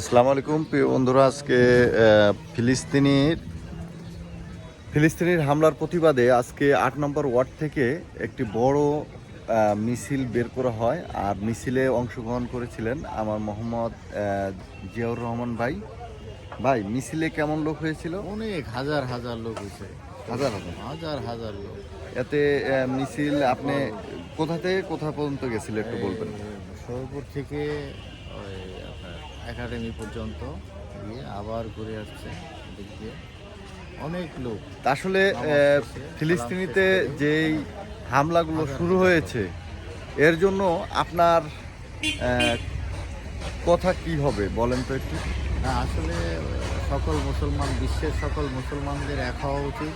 আসসালামু আলাইকুম প্রিয় বন্ধুরা আজকে ফিলিস্তিনির ফিলিস্তিনির হামলার প্রতিবাদে আজকে আট নম্বর ওয়ার্ড থেকে একটি বড় মিছিল বের করা হয়। আর মিছিলে অংশগ্রহণ করেছিলেন আমার মোহাম্মদ জিয়াউর রহমান ভাই। ভাই মিছিলে কেমন লোক হয়েছিল? অনেক হাজার হাজার লোক হয়েছে। হাজার হাজার। হাজার হাজার লোক। এতে মিছিল আপনি কোথা থেকে কোথা পর্যন্ত গেছিল একটু বলবেন? সরপুর থেকে ওই আপনার একাডেমি পর্যন্ত গিয়ে আবার ঘুরে আসছে দিক দিয়ে অনেক লোক আসলে ফিলিস্তিনিতে যেই হামলাগুলো শুরু হয়েছে এর জন্য আপনার কথা কি হবে বলেন তো একটু? না আসলে সকল মুসলমান বিশ্বের সকল মুসলমানদের এক হওয়া উচিত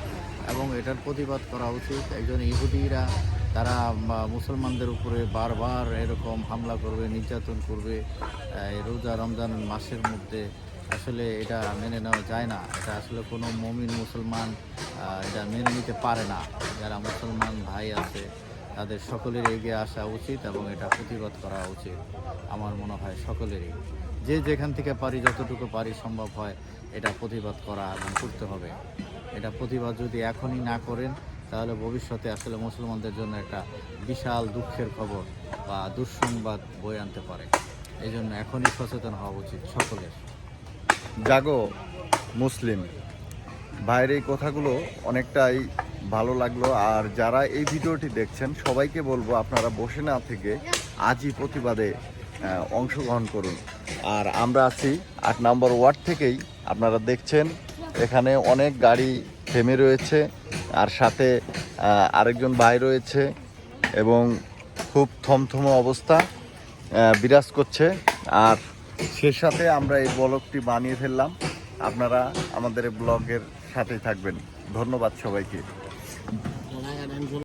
এবং এটার প্রতিবাদ করা উচিত। একজন ইহুদিরা তারা মুসলমানদের উপরে বারবার এরকম হামলা করবে, নির্যাতন করবে রোজা রমজান মাসের মধ্যে, আসলে এটা মেনে নেওয়া যায় না। এটা আসলে কোনো মমিন মুসলমান এটা মেনে নিতে পারে না। যারা মুসলমান ভাই আছে, তাদের সকলের এগিয়ে আসা উচিত এবং এটা প্রতিবাদ করা উচিত। আমার মনে হয় সকলেরই। যে যেখান থেকে পারি, যতটুকু পারি সম্ভব হয়, এটা প্রতিবাদ করা এবং করতে হবে। এটা প্রতিবাদ যদি এখনই না করেন তাহলে ভবিষ্যতে আসলে মুসলমানদের জন্য একটা বিশাল দুঃখের খবর বা দুঃসংবাদ বয়ে আনতে পারে। এই জন্য এখনই সচেতন হওয়া উচিত সকলের। জাগো, মুসলিম। ভাইয়ের এই কথাগুলো অনেকটাই ভালো লাগল। আর যারা এই ভিডিওটি দেখছেন, সবাইকে বলব আপনারা বসে না থেকে আজই প্রতিবাদে অংশগ্রহণ করুন। আর আমরা আছি আট নম্বর ওয়ার্ড থেকেই। আপনারা দেখছেন, এখানে অনেক গাড়ি থেমে রয়েছে। আর সাথে আরেকজন ভাই রয়েছে এবং খুব থমথম অবস্থা বিরাজ করছে। আর সে সাথে আমরা এই ব্লগটি বানিয়ে ফেললাম। আপনারা আমাদের ব্লগের সাথেই থাকবেন। ধন্যবাদ সবাইকে।